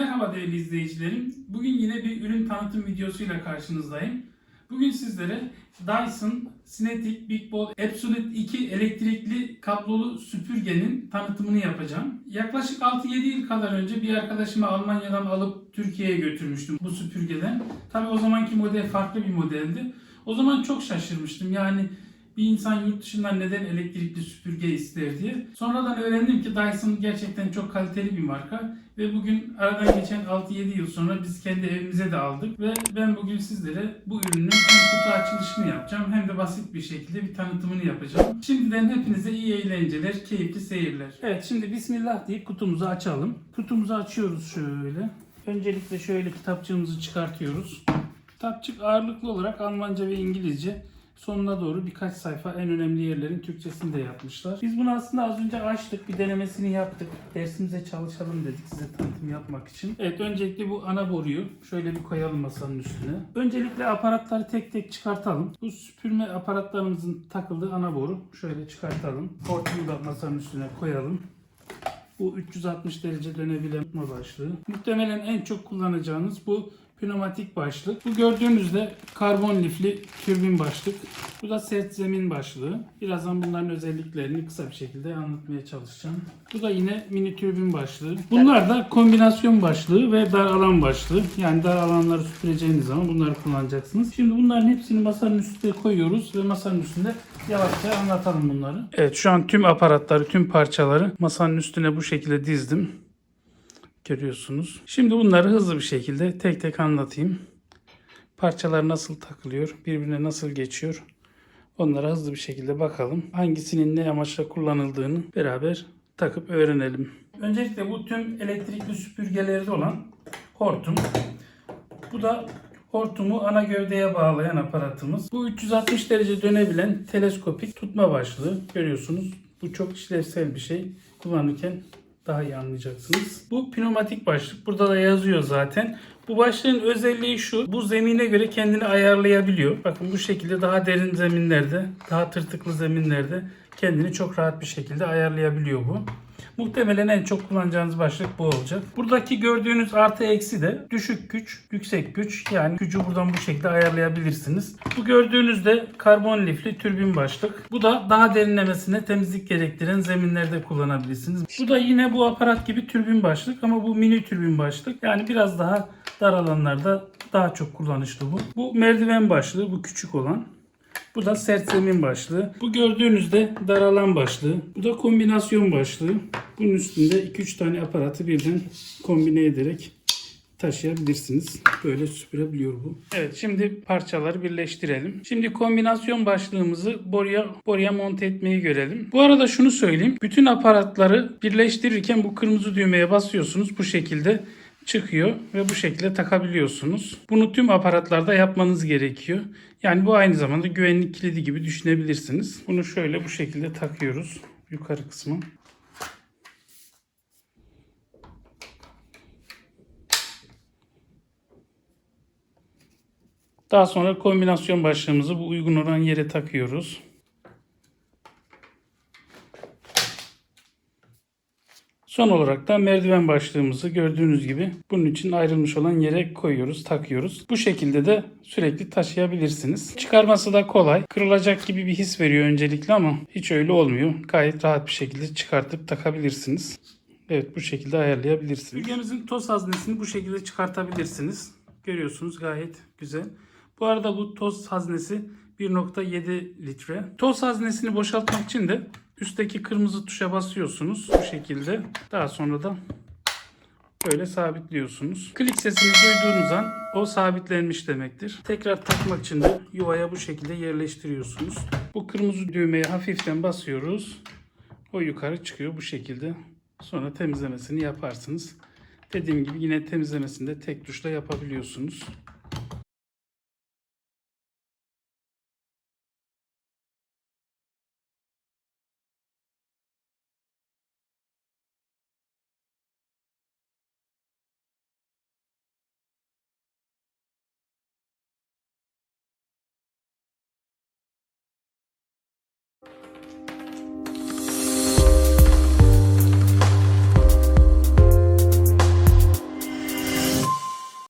Merhaba değerli izleyicilerim. Bugün yine bir ürün tanıtım videosuyla karşınızdayım. Bugün sizlere Dyson Cinetic Big Ball Absolute 2 elektrikli kablolu süpürgenin tanıtımını yapacağım. Yaklaşık 6-7 yıl kadar önce bir arkadaşımı Almanya'dan alıp Türkiye'ye götürmüştüm bu süpürgeden. Tabi o zamanki model farklı bir modeldi. O zaman çok şaşırmıştım. Yani bir insan yurt dışından neden elektrikli süpürge ister diye. Sonradan öğrendim ki Dyson gerçekten çok kaliteli bir marka ve bugün aradan geçen 6-7 yıl sonra biz kendi evimize de aldık ve ben bugün sizlere bu ürünün hem kutu açılışını yapacağım hem de basit bir şekilde bir tanıtımını yapacağım. Şimdiden hepinize iyi eğlenceler, keyifli seyirler. Evet şimdi Bismillah deyip kutumuzu açalım. Kutumuzu açıyoruz şöyle. Öncelikle şöyle kitapçığımızı çıkartıyoruz. Kitapçık ağırlıklı olarak Almanca ve İngilizce. Sonuna doğru birkaç sayfa en önemli yerlerin Türkçesini de yapmışlar. Biz bunu aslında az önce açtık, bir denemesini yaptık. Dersimize çalışalım dedik size tanıtım yapmak için. Evet, öncelikle bu ana boruyu şöyle bir koyalım masanın üstüne. Öncelikle aparatları tek tek çıkartalım. Bu süpürme aparatlarımızın takıldığı ana boru şöyle çıkartalım. Hortumu da masanın üstüne koyalım. Bu 360 derece dönebilen tutma başlığı. Muhtemelen en çok kullanacağınız bu pneumatik başlık. Bu gördüğünüzde karbon lifli türbin başlık. Bu da sert zemin başlığı. Birazdan bunların özelliklerini kısa bir şekilde anlatmaya çalışacağım. Bu da yine mini türbin başlığı. Bunlar da kombinasyon başlığı ve dar alan başlığı. Yani dar alanları süpüreceğiniz zaman bunları kullanacaksınız. Şimdi bunların hepsini masanın üstüne koyuyoruz ve masanın üstünde yavaşça anlatalım bunları. Evet şu an tüm aparatları, tüm parçaları masanın üstüne bu şekilde dizdim görüyorsunuz. Şimdi bunları hızlı bir şekilde tek tek anlatayım. Parçalar nasıl takılıyor, birbirine nasıl geçiyor. Onlara hızlı bir şekilde bakalım. Hangisinin ne amaçla kullanıldığını beraber takıp öğrenelim. Öncelikle bu tüm elektrikli süpürgelerde olan hortum. Bu da hortumu ana gövdeye bağlayan aparatımız. Bu 360 derece dönebilen teleskopik tutma başlığı. Görüyorsunuz. Bu çok işlevsel bir şey. Kullanırken daha iyi anlayacaksınız. Bu pneumatik başlık. Burada da yazıyor zaten. Bu başlığın özelliği şu. Bu zemine göre kendini ayarlayabiliyor. Bakın bu şekilde daha derin zeminlerde, daha tırtıklı zeminlerde kendini çok rahat bir şekilde ayarlayabiliyor bu. Muhtemelen en çok kullanacağınız başlık bu olacak. Buradaki gördüğünüz artı eksi de düşük güç, yüksek güç. Yani gücü buradan bu şekilde ayarlayabilirsiniz. Bu gördüğünüz de karbon lifli türbin başlık. Bu da daha derinlemesine temizlik gerektiren zeminlerde kullanabilirsiniz. Bu da yine bu aparat gibi türbin başlık ama bu mini türbin başlık. Yani biraz daha dar alanlarda daha çok kullanışlı bu. Bu merdiven başlığı, bu küçük olan. Bu da sert zemin başlığı. Bu gördüğünüzde daralan başlığı. Bu da kombinasyon başlığı. Bunun üstünde 2-3 tane aparatı birden kombine ederek taşıyabilirsiniz. Böyle süpürebiliyor bu. Evet şimdi parçaları birleştirelim. Şimdi kombinasyon başlığımızı boruya, boruya monte etmeyi görelim. Bu arada şunu söyleyeyim. Bütün aparatları birleştirirken bu kırmızı düğmeye basıyorsunuz. Bu şekilde çıkıyor ve bu şekilde takabiliyorsunuz. Bunu tüm aparatlarda yapmanız gerekiyor. Yani bu aynı zamanda güvenlik kilidi gibi düşünebilirsiniz. Bunu şöyle bu şekilde takıyoruz yukarı kısmı. Daha sonra kombinasyon başlığımızı bu uygun olan yere takıyoruz. Son olarak da merdiven başlığımızı gördüğünüz gibi bunun için ayrılmış olan yere koyuyoruz, takıyoruz. Bu şekilde de sürekli taşıyabilirsiniz. Çıkarması da kolay. Kırılacak gibi bir his veriyor öncelikle ama hiç öyle olmuyor. Gayet rahat bir şekilde çıkartıp takabilirsiniz. Evet bu şekilde ayarlayabilirsiniz. Süpürgemizin toz haznesini bu şekilde çıkartabilirsiniz. Görüyorsunuz gayet güzel. Bu arada bu toz haznesi 1.7 litre. Toz haznesini boşaltmak için de üstteki kırmızı tuşa basıyorsunuz bu şekilde. Daha sonra da böyle sabitliyorsunuz. Klik sesini duyduğunuz an o sabitlenmiş demektir. Tekrar takmak için de yuvaya bu şekilde yerleştiriyorsunuz. Bu kırmızı düğmeye hafiften basıyoruz. O yukarı çıkıyor bu şekilde. Sonra temizlemesini yaparsınız. Dediğim gibi yine temizlemesini de tek tuşla yapabiliyorsunuz.